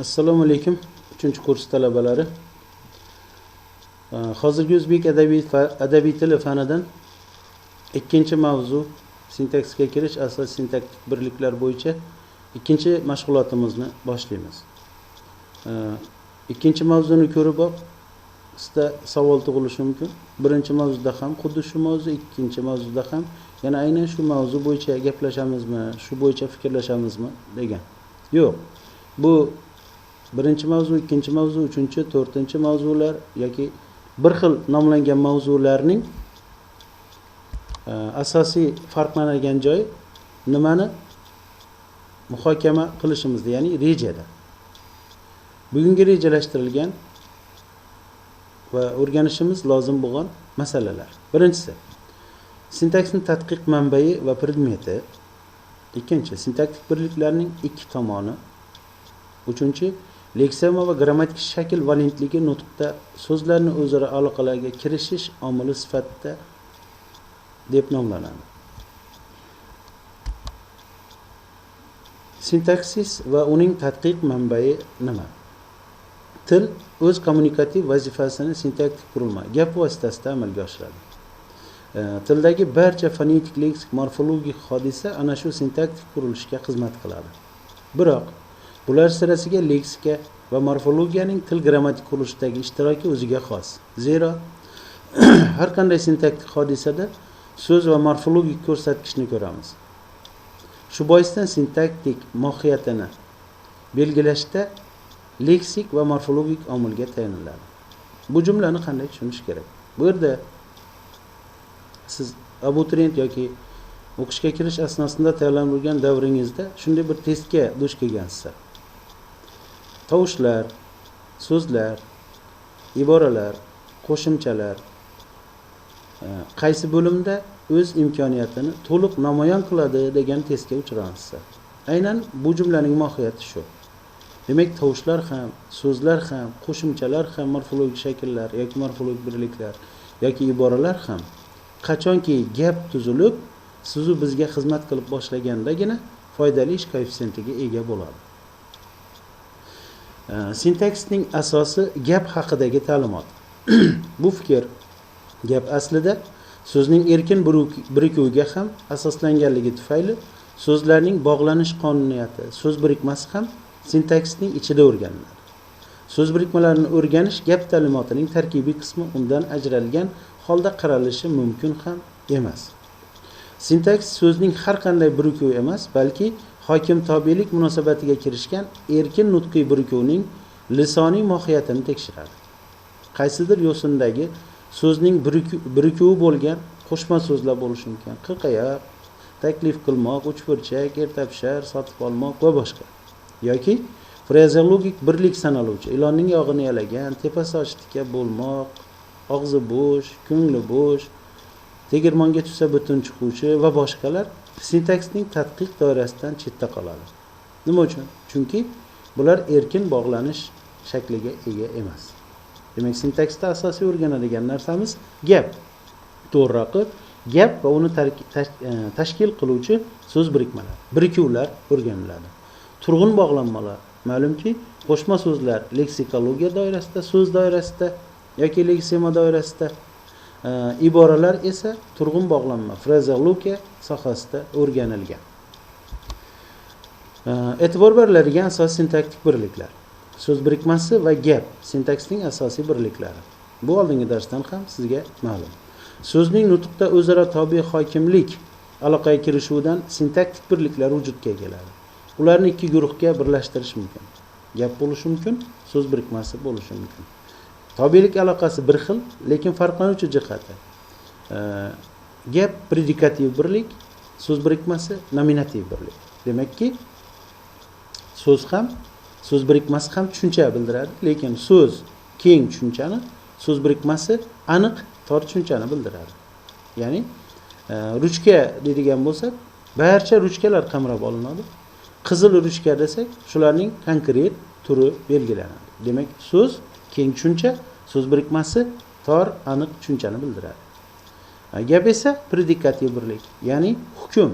assalomu alaykum uchinchi kurs talabalari Uh, hozirgi o'zbek adabiy adabiy tili fanidan ikkinchi mavzu sintaksga kirish asos sintaktik birliklar bo'yicha ikkinchi mashg'ulotimizni boshlaymiz ikkinchi mavzuni ko'riboq sizda savol tug'ilishi mumkin birinchi mavzuda ham xuddi shu mavzu ikkinchi mavzuda ham. Yana aynan shu mavzu bo'yicha gaplashamizmi shu bo'yicha fikrlashamizmi degan yo'q bu birinchi mavzu ikkinchi mavzu uchinchi to'rtinchi mavzular yoki bir xil nomlangan mavzularning e, asosiy farqlanadigan joyi nimani muhokama qilishimizda ya'ni rejada. Bugungi rejalashtirilgan va o'rganishimiz lozim bo'lgan masalalar. Birinchisi sintaksni tadqiq manbai va predmeti. Ikkinchi sintaktik birliklarning ikki tomoni. Uchinchi leksema va grammatik shakl valentligi nutqda so'zlarni o'zaro aloqalarga kirishish omili sifatida deb nomlanadi. Sintaksis va uning tadqiq manbai nima? Til o'z kommunikativ vazifasini sintaktik qurilma gap vositasida amalga oshiradi. E, tildagi barcha fonetik leksik morfologik hodisa ana shu sintaktik qurilishga xizmat qiladi. Biroq bular sirasiga leksika va morfologiyaning til grammatik qurilishidagi ishtiroki o'ziga xos. Zero har qanday sintaktik hodisada so'z va morfologik ko'rsatkichni ko'ramiz. Shu boisdan sintaktik mohiyatini belgilashda leksik va morfologik omilga tayaniladi. Bu jumlani qanday tushunish kerak? Bu yerda siz abituriyent yoki o'qishga kirish asnosida tayyorlanib yurgan davringizda shunday bir testga duch kelgansiz tovushlar so'zlar iboralar qo'shimchalar. Qaysi bo'limda o'z imkoniyatini to'liq namoyon qiladi degan testga uchransizlar aynan bu jumlaning mohiyati shu. Demak tovushlar ham so'zlar ham qo'shimchalar ham morfologik shakllar yoki morfologik birliklar yoki iboralar ham qachonki gap tuzilib sizu bizga xizmat qilib boshlagandagina foydali ish koeffitsiyentiga ega bo'ladi Э, sintaksning asosi gap haqidagi ta'limot. Bu fikr gap aslida so'zning erkin birikuviga ham asoslanganligi tufayli so'zlarning bog'lanish qonuniyati so'z birikmasi ham sintaksning ichida o'rganiladi. So'z birikmalarini o'rganish gap ta'limotining tarkibiy qismi undan ajralgan holda qaralishi mumkin ham emas. Sintaks so'zning har qanday birikuvi emas balki hokim tobelik munosabatiga kirishgan erkin nutqiy birikuvning lisoniy mohiyatini tekshiradi. Qaysidir yo'sindagi so'zning biriku- birikuvi bo'lgan qo'shma so'zlar bo'lishi mumkin. Qirqayoq taklif qilmoq uchburchak ertapishar sotib olmoq va boshqa. Yoki frazeologik birlik sanaluvchi ilonning yog'ini yalagan tepasi ochtika bo'lmoq og'zi bo'sh ko'ngli bo'sh tegirmonga tushsa butun chiquvchi va boshqalar sintaksning tadqiq doirasidan chetda qoladi. Nima uchun? Chunki bular erkin bog'lanish shakliga ega emas. Demak sintaksda asosiy o'rganadigan narsamiz gap. To'g'rirog'i gap va uni e, tashkil qiluvchi so'z birikmalari birikuvlar o'rganiladi. Turg'un bog'lanmalar ma'lumki qo'shma so'zlar leksikologiya doirasida so'z doirasida yoki leksema doirasida Э, iboralar esa turg'un bog'lanma frazeologiya sohasida o'rganilgan. Э, e'tibor beriladigan asosiy sintaktik birliklar. So'z birikmasi va gap sintaksning asosiy birliklari. Bu oldingi darsdan ham sizga ma'lum. So'zning nutqda o'zaro tobe hokimlik aloqaga kirishuvidan sintaktik birliklar vujudga keladi. Ularni ikki guruhga birlashtirish mumkin. Gap bo'lishi mumkin so'z birikmasi bo'lishi mumkin. Tobiylik aloqasi bir xil lekin farqlanuvchi jihati. E, gap predikativ birlik so'z birikmasi nominativ birlik. Demakki so'z ham so'z birikmasi ham tushuncha bildiradi lekin so'z keng tushunchani so'z birikmasi aniq tor tushunchani bildiradi. Ya'ni e, ruchka deydigan bo'lsak barcha ruchkalar qamrab olinadi. Qizil ruchka desak shularning konkret turi belgilanadi. Demak so'z keng tushuncha so'z birikmasi tor aniq tushunchani bildiradi. Gap esa predikativ birlik ya'ni hukm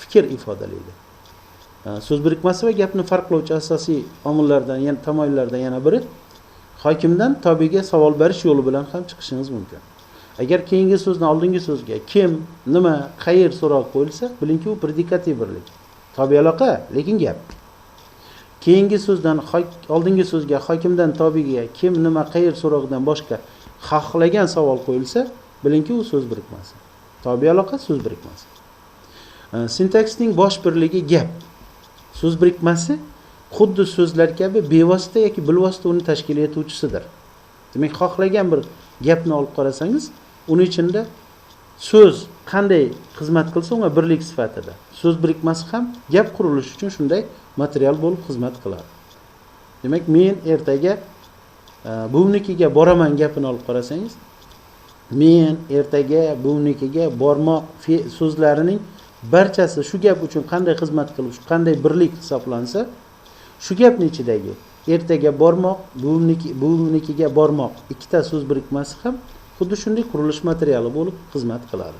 fikr ifodalaydi. So'z birikmasi va gapni farqlovchi asosiy omillardan yana tamoyillardan yana biri hokimdan tobiga savol berish yo'li bilan ham chiqishingiz mumkin. Agar keyingi so'zni oldingi so'zga kim nima qayer so'roq qo'yilsa bilingki u predikativ birlik. Tobe aloqa lekin gap. Keyingi so'zdan oldingi so'zga hokimdan tobiga kim nima qayer so'rog'idan boshqa xohlagan savol qo'yilsa bilingki u so'z birikmasi tobe aloqa so'z birikmasi sintaksning bosh birligi gap. So'z birikmasi xuddi so'zlar kabi bevosita yoki bilvosita uni tashkil etuvchisidir. Demak xohlagan bir gapni olib qarasangiz uni ichida so'z qanday xizmat qilsa unga birlik sifatida. So'z birikmasi ham gap qurilishi uchun shunday material bo'lib xizmat qiladi. Demak men ertaga e, buvnikiga boraman gapini olib qarasangiz men ertaga buvnikiga bormoq so'zlarining barchasi shu gap uchun qanday xizmat qilib qanday birlik hisoblansa shu gapni ichidagi ertaga bormoq buvimniki buvnikiga bormoq ikkita so'z birikmasi ham xuddi shunday qurilish materiali bo'lib xizmat qiladi.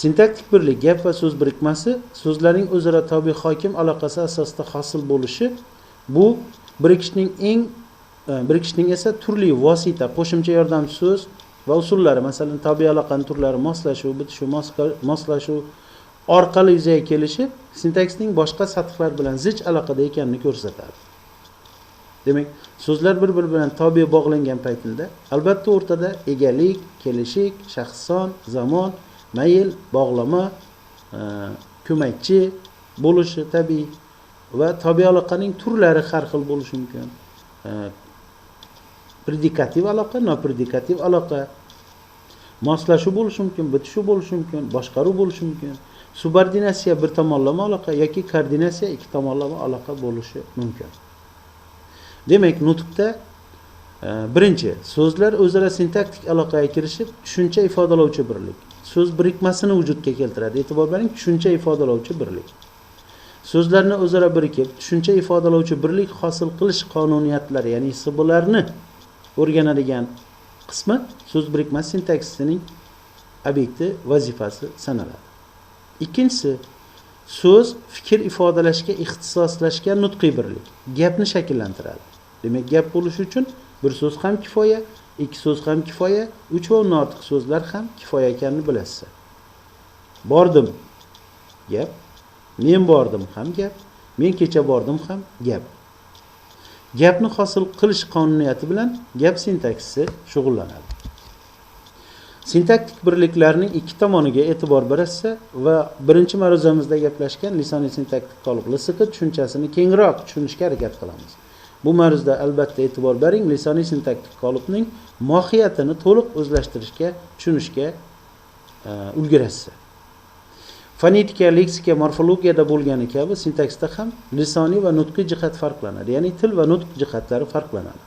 Sintaktik birlik gap va so'z birikmasi so'zlarning o'zaro tobiiy hokim aloqasi asosida hosil bo'lishi. Bu birikishning eng e, birikishning esa turli vosita qo'shimcha yordamchi so'z va usullari masalan tabiiy aloqani turlari moslashuv bitishuv moslashuv orqali yuzaga kelishi sintaksning boshqa sathlar bilan zich aloqada ekanini ko'rsatadi. Demak so'zlar bir biri bilan tobe bog'langan paytida albatta o'rtada egalik kelishik shaxsson zamon mayl bog'lama e, ko'makchi bo'lishi tabiiy va tobe aloqaning turlari har xil bo'lishi mumkin e, predikativ aloqa nopredikativ aloqa. Moslashuv bo'lishi mumkin bitishuv bo'lishi mumkin boshqaruv bo'lishi mumkin subordinatsiya bir tomonlama aloqa yoki koordinatsiya ikki tomonlama aloqa bo'lishi mumkin demak nutqda birinchi so'zlar o'zaro sintaktik aloqaga kirishib tushuncha ifodalovchi birlik. So'z birikmasini vujudga keltiradi. E'tibor bering tushuncha ifodalovchi birlik. So'zlarni o'zaro birikib tushuncha ifodalovchi birlik hosil qilish qonuniyatlari ya'ni sibularni o'rganadigan qismi so'z birikmasi sintaksisining obyekti vazifasi sanaladi. Ikkinchisi so'z fikr ifodalashga ixtisoslashgan nutqiy birlik. Gapni shakllantiradi. Demak gap bo'lishi uchun bir so'z ham kifoya ikki so'z ham kifoya uch va undan ortiq so'zlar ham kifoya ekanini bilasizlar. Bordim gap. Men bordim ham gap. Men kecha bordim ham gap. Gapni hosil qilish qonuniyati bilan gap sintaksisi shug'ullanadi. Sintaktik birliklarning ikki tomoniga e'tibor berilsa va birinchi ma'ruzamizda gaplashgan lisoniy sintaktik qolip lsq tushunchasini kengroq tushunishga harakat qilamiz. Bu ma'ruza albatta e'tibor bering lisoniy sintaktik qolipning mohiyatini to'liq o'zlashtirishga tushunishga e, ulgurasiz. Fonetika leksika morfologiyada bo'lgani kabi sintaksda ham lisoniy va nutqiy jihat farqlanadi ya'ni til va nutq jihatlari farqlanadi.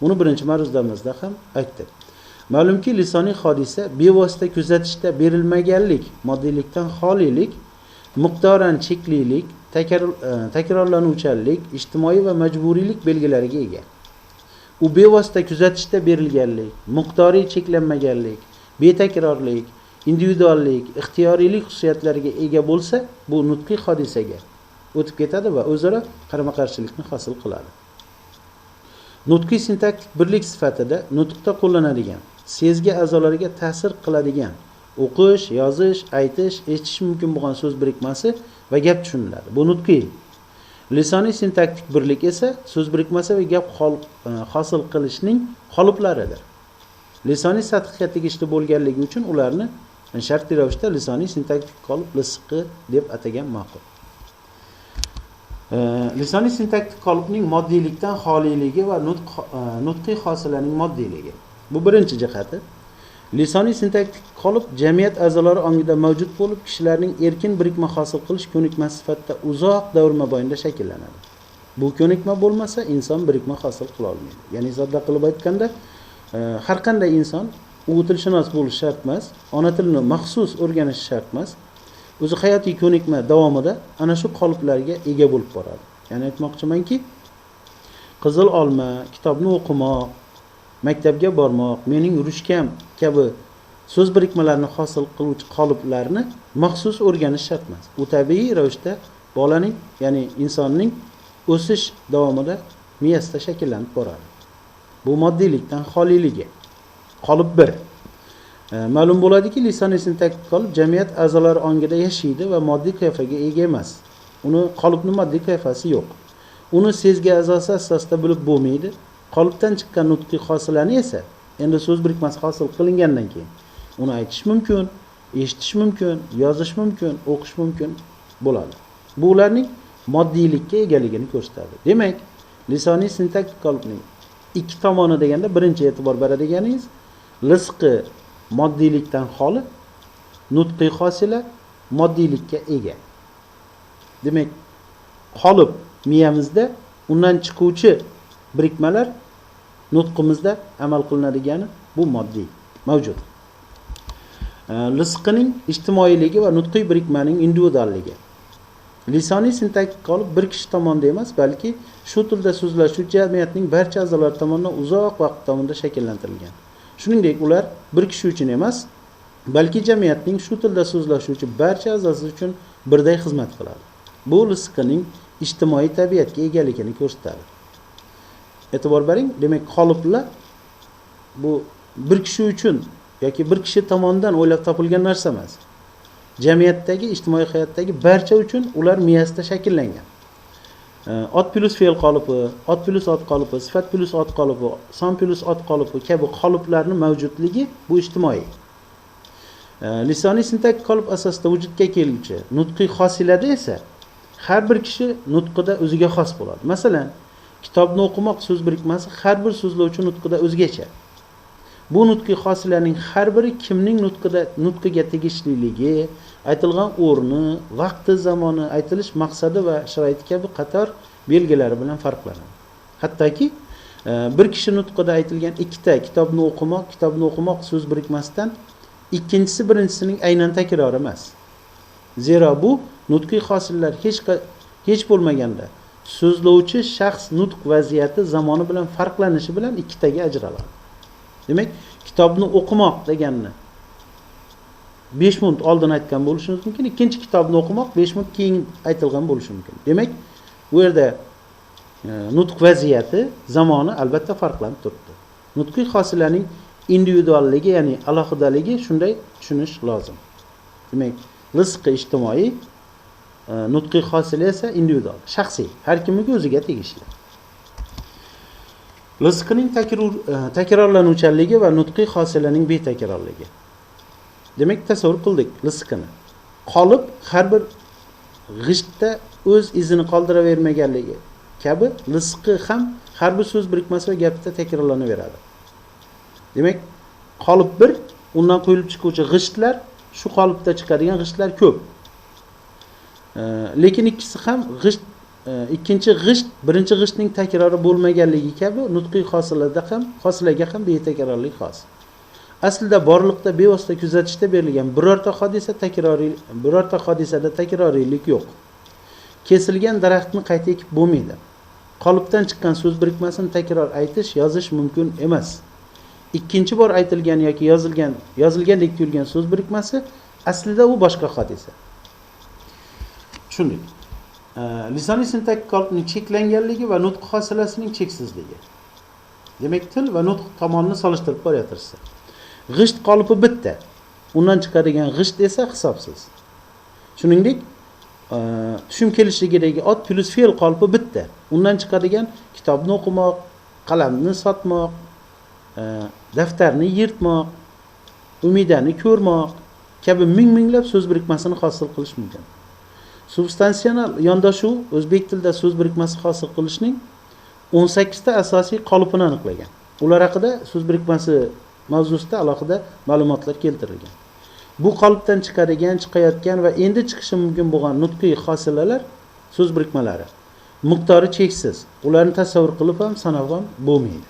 Buni birinchi ma'ruzamizda ham aytdik ma'lumki lisoniy hodisa bevosita kuzatishda berilmaganlik moddiylikdan xolilik miqdoran cheklilik E, takrorlanuvchanlik ijtimoiy va majburiylik belgilariga ega. U bevosita kuzatishda berilganlik miqdoriy cheklanmaganlik betakrorlik individuallik ixtiyoriylik xususiyatlariga ega bo'lsa bu nutqiy hodisaga o'tib ketadi va o'zaro qarama qarshilikni hosil qiladi. Nutqiy sintaktik birlik sifatida nutqda qo'llanadigan sezgi a'zolariga ta'sir qiladigan o'qish yozish aytish eshitish mumkin bo'lgan so'z birikmasi va gap tushuniladi. Bu nutqiy lisoniy sintaktik birlik esa so'z birikmasi va gap e, hosil qilishning qoliplaridir lisoniy sathga tegishli bo'lganligi uchun ularni shartli ravishda lisoniy sintaktik qolip lisqi deb atagan ma'qul. E, lisoniy sintaktik qolipning moddiylikdan xoliyligi va nutq e, nutqiy hosilaning moddiyligi bu birinchi jihati. Lisoniy sintaktik qolip jamiyat a'zolari ongida mavjud bo'lib kishilarning erkin birikma hosil qilish ko'nikmasi sifatida uzoq davr mobaynida shakllanadi. Bu ko'nikma bo'lmasa inson birikma hosil qila olmaydi. Ya'ni sodda qilib aytganda e, har qanday inson u tilshunos bo'lishi shart emas ona tilini maxsus o'rganishi shart emas o'zi hayotiy ko'nikma davomida ana shu qoliplarga ega bo'lib boradi. Ya'ni aytmoqchimanki qizil olma kitobni o'qimoq maktabga bormoq mening ruchkam kabi so'z birikmalarini hosil qiluvchi qoliplarni maxsus o'rganish shart emas. U tabiiy ravishda bolaning ya'ni insonning o'sish davomida miyasida shakllanib boradi. Bu moddiylikdan xoliyligi qolip bir. E, ma'lum bo'ladiki lisan sintaktik qolip jamiyat a'zolari ongida yashaydi va moddiy qiyofaga ega emas. Uni qolipni moddiy qiyofasi yo'q. Uni sezgi a'zosi asosida bilib bo'lmaydi qolipdan chiqqan nutqiy hosilani esa endi so'z birikmasi hosil qilingandan keyin uni aytish mumkin eshitish mumkin yozish mumkin o'qish mumkin bo'ladi. Bu ularning moddiylikka egaligini ko'rsatadi. Demak lisoniy sintaktik qolipning ikki tomoni deganda birinchi e'tibor beradiganingiz lisqi moddiylikdan xoli nutqiy hosila moddiylikka ega. Demak qolib miyamizda undan chiquvchi birikmalar nutqimizda amal qilinadigan bu moddiy mavjud. Rizqining ijtimoiyligi va nutqiy birikmaning individualligi. Lisoniy sintaktik qolib bir kishi tomonidan emas balki shu tilda so'zlashuvchi jamiyatning barcha a'zolari tomonidan uzoq vaqt davomida shakllantirilgan. Shuningdek ular bir kishi uchun emas balki jamiyatning shu tilda so'zlashuvchi barcha a'zosi uchun birday xizmat qiladi. Bu lisqining ijtimoiy tabiatga egaligini ko'rsatadi. E'tibor bering. Demak qoliplar bu bir kishi uchun yoki bir kishi tomonidan o'ylab topilgan narsa emas. Jamiyatdagi ijtimoiy hayotdagi barcha uchun ular miyasida shakllangan. Ot plyus fe'l qolipi ot plyus ot qolipi sifat plyus ot qolipi son plyus ot qolipi kabi qoliplarni mavjudligi bu ijtimoiy. Lisoniy sintaktik qolip asosida vujudga keluvchi nutqiy hosilada esa har bir kishi nutqida o'ziga xos bo'ladi. Masalan kitobni o'qimoq so'z birikmasi har bir so'zlovchi nutqida o'zgacha. Bu nutqiy hosilaning har biri kimning nutqida nutqiga tegishliligi aytilgan o'rni vaqti zamoni aytilish maqsadi va sharoiti kabi qator belgilari bilan farqlanadi. Hattoki e, bir kishi nutqida aytilgan ikkita kitobni o'qimoq kitobni o'qimoq so'z birikmasidan ikkinchisi birinchisining aynan takrori emas. Zero bu nutqiy hosillar hech hech bo'lmaganda so'zlovchi shaxs nutq vaziyati zamoni bilan farqlanishi bilan ikkitaga ajraladi. Demak kitobni o'qimoq deganni besh minut oldin aytgan bo'lishimiz mumkin ikkinchi kitobni o'qimoq besh minut keyin aytilgan bo'lishi mumkin. Demak bu yerda e, nutq vaziyati zamoni albatta farqlanib turibdi. Nutqiy hosilaning individualligi ya'ni alohidaligi shunday tushunish lozim. Demak rizqi ijtimoiy Э, nutqiy hosili esa individual shaxsiy har kimniki o'ziga tegishli rizqining takrorlanuvchanligi va nutqiy hosilaning betakrorligi demak tasavvur qildik rizqini qolib har bir g'ishtda o'z izini qoldiravermaganligi kabi lisqi ham har bir so'z birikmasi va gapda takrorlanaveradi. Demak qolip bir undan quyilib chiquvchi g'ishtlar shu qolipda chiqadigan g'ishtlar ko'p. Lekin ikkisi ham g'isht e, ikkinchi g'isht birinchi g'ishtning takrori bo'lmaganligi kabi nutqiy hosilada ham hosilaga ham betakrorlik xos. Aslida borliqda bevosita kuzatishda berilgan birorta hodisa takroriy birorta hodisada takroriylik yo'q. Kesilgan daraxtni qayta ekib bo'lmaydi. Qolipdan chiqqan so'z birikmasini takror aytish yozish mumkin emas. Ikkinchi bor aytilgan yoki yozilgan yozilgandek tuyulgan so'z birikmasi aslida u boshqa hodisa. Tushundik lisoniy sintaktik qolipning cheklanganligi va nutq hosilasining cheksizligi. Demak til va nutq tomonini solishtirib boryapmiz g'isht qolipi bitta. Undan chiqadigan g'isht esa hisobsiz. Shuningdek e, tushum kelishligidagi ot plyus fe'l qolipi bitta. Undan chiqadigan kitobni o'qimoq qalamni sotmoq e, daftarni yirtmoq umidani ko'rmoq kabi ming minglab so'z birikmasini hosil qilish mumkin. Substansional yondashuv o'zbek tilida so'z birikmasi hosil qilishning o'n sakkizta asosiy qolipini aniqlagan. Ular haqida so'z birikmasi mavzusida alohida ma'lumotlar keltirilgan. Bu qolipdan chiqadigan chiqayotgan va endi chiqishi mumkin bo'lgan nutqiy hosilalar so'z birikmalari. Miqdori cheksiz. Ularni tasavvur qilib ham sanab ham bo'lmaydi.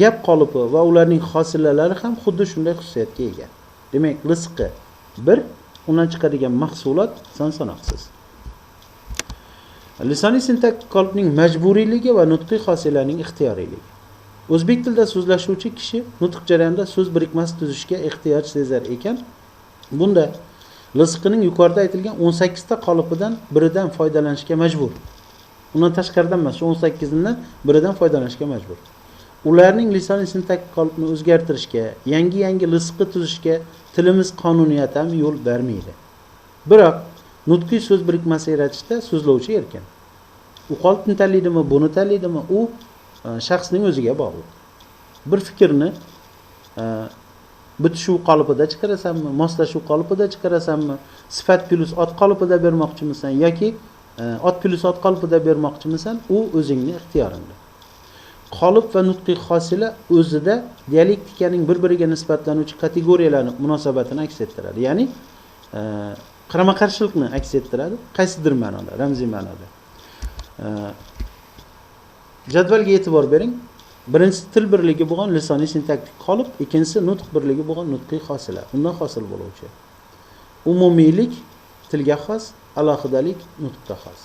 Gap qolipi va ularning hosilalari ham xuddi shunday xususiyatga ega. Demak rizqi bir undan chiqadigan mahsulot son sanoqsiz. Lisoniy sintaktik qolipning majburiyligi va nutqiy hosilaning ixtiyoriyligi o'zbek tilida so'zlashuvchi kishi nutq jarayonida so'z birikmasi tuzishga ehtiyoj sezar ekan. Bunda rizqining yuqorida aytilgan 18 ta qolipidan biridan foydalanishga majbur. Undan tashqaridan emas shu 18 dan biridan foydalanishga majbur. Ularning lisoniy sintaktik qolipini o'zgartirishga yangi yangi lisqi tuzishga tilimiz qonuniyati ham yo'l bermaydi. Biroq nutqiy so'z birikmasi yaratishda so'zlovchi erkin. U qolipni tanlaydimi buni tanlaydimi u e, shaxsning o'ziga bog'liq. Bir fikrni e, bitishuv qolipida chiqarasanmi moslashuv qolipida chiqarasanmi sifat plyus ot qolipida bermoqchimisan yoki e, ot plyus ot qolipida bermoqchimisan u o'zingni ixtiyoringda. Qolib va nutqiy hosila o'zida dialektikaning bir biriga nisbatlanuvchi kategoriyalarni munosabatini aks ettiradi. Ya'ni e, qarama qarshilikni aks ettiradi. Qaysidir ma'noda ramziy ma'noda. E, jadvalga e'tibor bering. Birinchisi til birligi bo'lgan lisoniy sintaktik qolip ikkinchisi nutq birligi bo'lgan nutqiy hosila undan hosil bo'luvchi. Umumiylik tilga xos alohidalik nutqqa xos.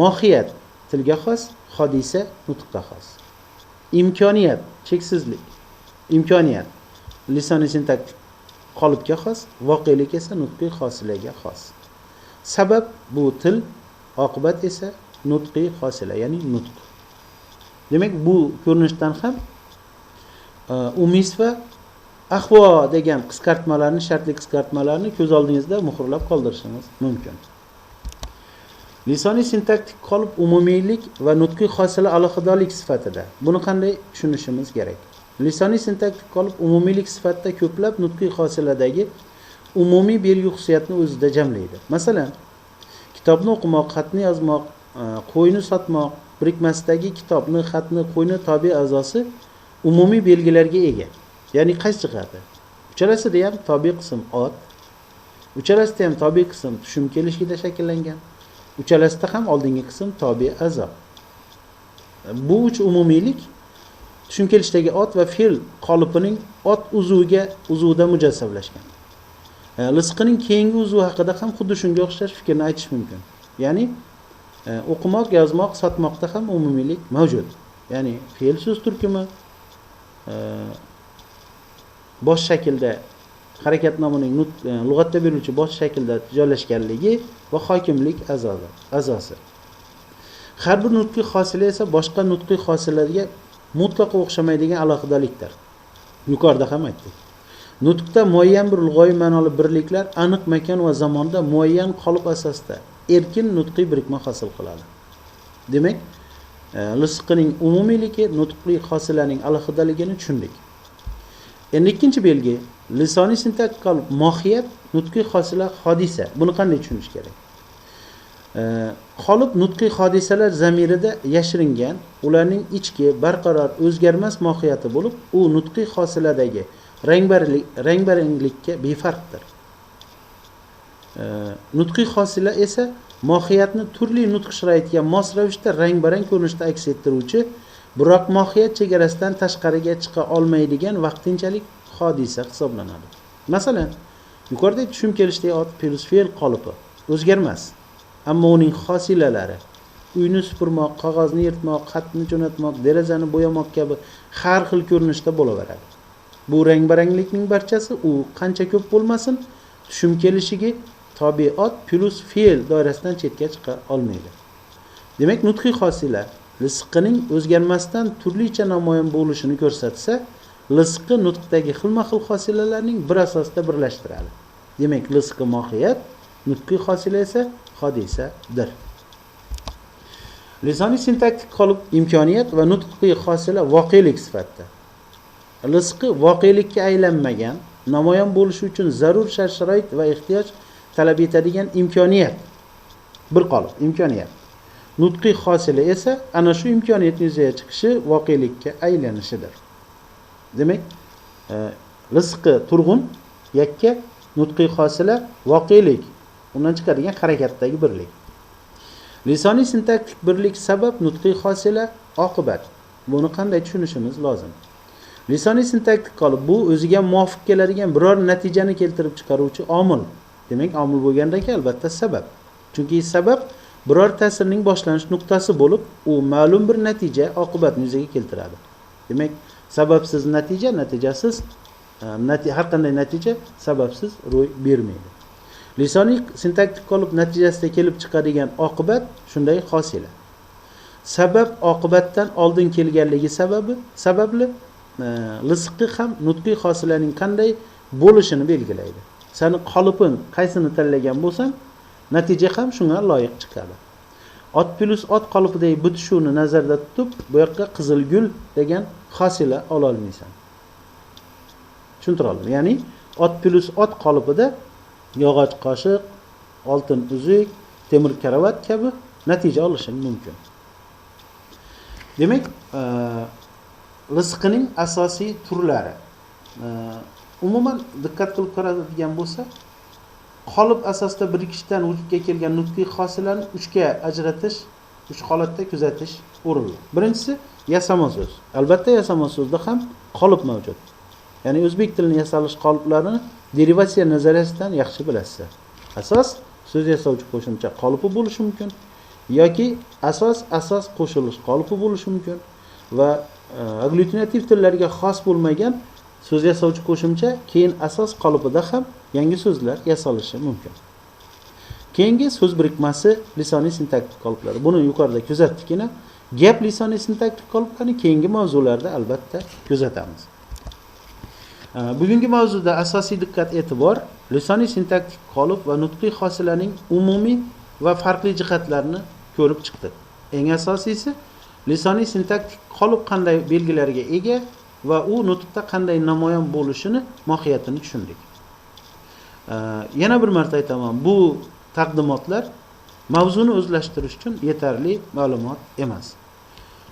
Mohiyat. Tilga xos hodisa nutqqa xos. Imkoniyat cheksizlik. Imkoniyat lisoniy sintaktik qolipga xos voqelik esa nutqiy hosilaga xos. Sabab bu til oqibat esa nutqiy hosila ya'ni nutq. Demak bu ko'rinishdan ham e, umis va ahvo degan qisqartmalarni shartli qisqartmalarni ko'z oldingizda muhrlab qoldirishingiz mumkin. Lisoniy sintaktik qolip umumiylik va nutqiy hosila alohidalik sifatida buni qanday tushunishimiz kerak lisoniy sintaktik qolip umumiylik sifatida ko'plab nutqiy hosiladagi umumiy belgi xususiyatni o'zida jamlaydi. Masalan kitobni o'qimoq xatni yozmoq e, qo'yni sotmoq birikmasidagi kitobni xatni qo'yni tobe a'zosi umumiy belgilarga ega. Ya'ni qaysi jihati uchalasida ham tobe qism ot uchalasida ham tobe qism tushum kelishida shakllangan uchalasida ham oldingi qism tobe a'zo bu uch umumiylik tushum kelishdagi ot va fe'l qolipining ot uzuviga uzuvida mujassamlashgan. Rizqining keyingi uzuvi haqida ham xuddi shunga o'xshash fikrni aytish mumkin. Ya'ni o'qimoq yozmoq sotmoqda ham umumiylik mavjud. Ya'ni fe'l so'z turkumi e, bosh shaklda harakat nomining e, lug'atda beruvchi bosh shaklda joylashganligi va hokimlik a'zosi a'zosi. Har bir nutqiy hosila esa boshqa nutqiy hosilaga mutlaqo o'xshamaydigan alohidalikdir yuqorida ham aytdik. Nutqda muayyan bir lug'oyi ma'noli birliklar aniq makon va zamonda muayyan qolip asosida erkin nutqiy birikma hosil qiladi. Demak e, lisqining umumiyligi nutqiy hosilaning alohidaligini tushundik. Endi ikkinchi belgi lisoniy sintaktik mohiyat nutqiy hosila hodisa. Buni qanday tushunish kerak? E, qolib nutqiy hodisalar zamirida yashiringan ularning ichki barqaror o'zgarmas mohiyati bo'lib u nutqiy hosiladagi rangbaranglikka befarqdir. Nutqiy hosila esa mohiyatni turli nutq sharoitiga mos ravishda rang barang ko'rinishda aks ettiruvchi biroq mohiyat chegarasidan tashqariga chiqa olmaydigan vaqtinchalik hodisa hisoblanadi. Masalan yuqorida tushum kelishdagi ot plyus fe'l qolipi o'zgarmas. Ammo uning hosilalari uyni supurmoq qog'ozni yirtmoq xatni jo'natmoq derazani bo'yamoq kabi har xil ko'rinishda bo'laveradi. Bu rang baranglikning barchasi u qancha ko'p bo'lmasin tushum kelishigi tobiat plyus fe'l doirasidan chetga chiqa olmaydi. Demak nutqiy hosila rizqining o'zgarmasdan turlicha namoyon bo'lishini ko'rsatsa lisqi nutqdagi xilma xil hosilalarning bir asosida birlashtiradi. Demak lisqi mohiyat nutqiy hosila esa hodisadir. Lisoniy sintaktik qolib imkoniyat va nutqiy hosila voqelik sifatida. Lisqi voqelikka aylanmagan namoyon bo'lishi uchun zarur shart sharoit va ehtiyoj talab etadigan imkoniyat. Bir qolib imkoniyat. Nutqiy hosila esa ana shu imkoniyatni yuzaga chiqishi voqelikka aylanishidir. Demak e, rizqi turg'un yakka nutqiy hosila voqelik. Undan chiqadigan harakatdagi birlik. Lisoniy sintaktik birlik sabab nutqiy hosila oqibat. Buni qanday tushunishimiz lozim? Lisoniy sintaktik qolib bu o'ziga muvofiq keladigan biror natijani keltirib chiqaruvchi omil. Demak omil bo'lganda keyin albatta sabab. Chunki sabab biror ta'sirning boshlanish nuqtasi bo'lib u ma'lum bir natija oqibatni yuzaga keltiradi. Demak sababsiz natija natijasiz e, har qanday natija sababsiz ro'y bermaydi. Lisoniy sintaktik qolib natijasida kelib chiqadigan oqibat shunday hosila sabab oqibatdan oldin kelganligi sababi sababli e, lisqi ham nutqiy hosilaning qanday bo'lishini belgilaydi. Sani qoliping qaysini tanlagan bo'lsang natija ham shunga loyiq chiqadi. Ot plyus ot qolipidagi bitishuvni nazarda tutib bu yoqqa qizil gul degan hosila ololmaysan. Tushuntiroldim ya'ni ot plyus ot qolipida yog'och qoshiq oltin uzuk temir karavot kabi natija olishing mumkin. Demak e, rizqining asosiy turlari e, umuman diqqat qilib qaraladigan bo'lsa qolip asosida birikishdan vujudga kelgan nutqiy hosilani uchga ajratish uch holatda kuzatish o'rinli. Birinchisi yasama so'z. Albatta yasama so'zda ham qolip mavjud. Ya'ni o'zbek tilini yasalish qoliplarini derivatsiya nazariyasidan yaxshi bilasizlar. Asos so'z yasovchi qo'shimcha qolipi bo'lishi mumkin yoki asos asos qo'shilish qolipi bo'lishi mumkin va e, agglutinativ tillarga xos bo'lmagan so'z yasovchi qo'shimcha keyin asos qolipida ham yangi so'zlar yasalishi mumkin. Keyingi so'z birikmasi lisoniy sintaktik qoliplari buni yuqorida kuzatdikgina gap lisoniy sintaktik qoliplarni keyingi mavzularda albatta kuzatamiz. Bugungi mavzuda asosiy diqqat e'tibor lisoniy sintaktik qolip va nutqiy hosilaning umumiy va farqli jihatlarini ko'rib chiqdik eng asosiysi lisoniy sintaktik qolip qanday belgilarga ega va u nutqda qanday namoyon bo'lishini mohiyatini tushundik. Yana bir marta aytaman bu taqdimotlar mavzuni o'zlashtirish uchun yetarli ma'lumot emas.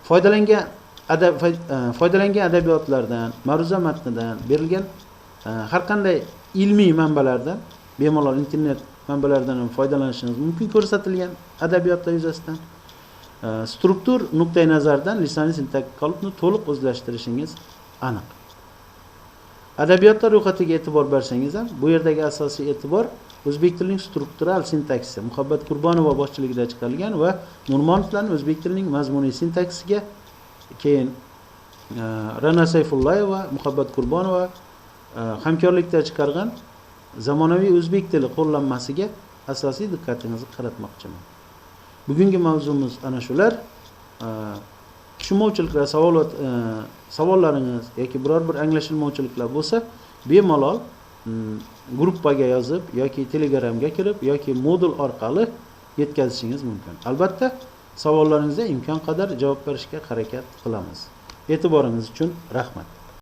Foydalangan adab e, foydalangan adabiyotlardan ma'ruza matnidan berilgan e, har qanday ilmiy manbalardan bemalol internet manbalaridan ham foydalanishingiz mumkin ko'rsatilgan adabiyotlar yuzasidan e, struktur nuqtai nazaridan lisoniy sintaktik to'liq o'zlashtirishingiz aniq. Adabiyotlar ro'yxatiga e'tibor bersangiz ham bu yerdagi asosiy e'tibor o'zbek tilining struktural sintaksisi muhabbat qurbonova boshchiligida chiqarilgan va nurmonovlarni o'zbek tilining mazmuniy sintaksisiga keyin e, rana sayfullayeva muhabbat qurbonova e, hamkorlikda chiqargan zamonaviy o'zbek tili qo'llanmasiga asosiy diqqatingizni qaratmoqchiman. Bugungi mavzumiz ana shular. E, Tushunmovchiliklar savol savollaringiz yoki biror bir anglashilmovchiliklar bo'lsa bemalol gruppaga yozib yoki telegramga kirib yoki modul orqali yetkazishingiz mumkin. Albatta savollaringizga imkon qadar javob berishga harakat qilamiz. E'tiboringiz uchun rahmat.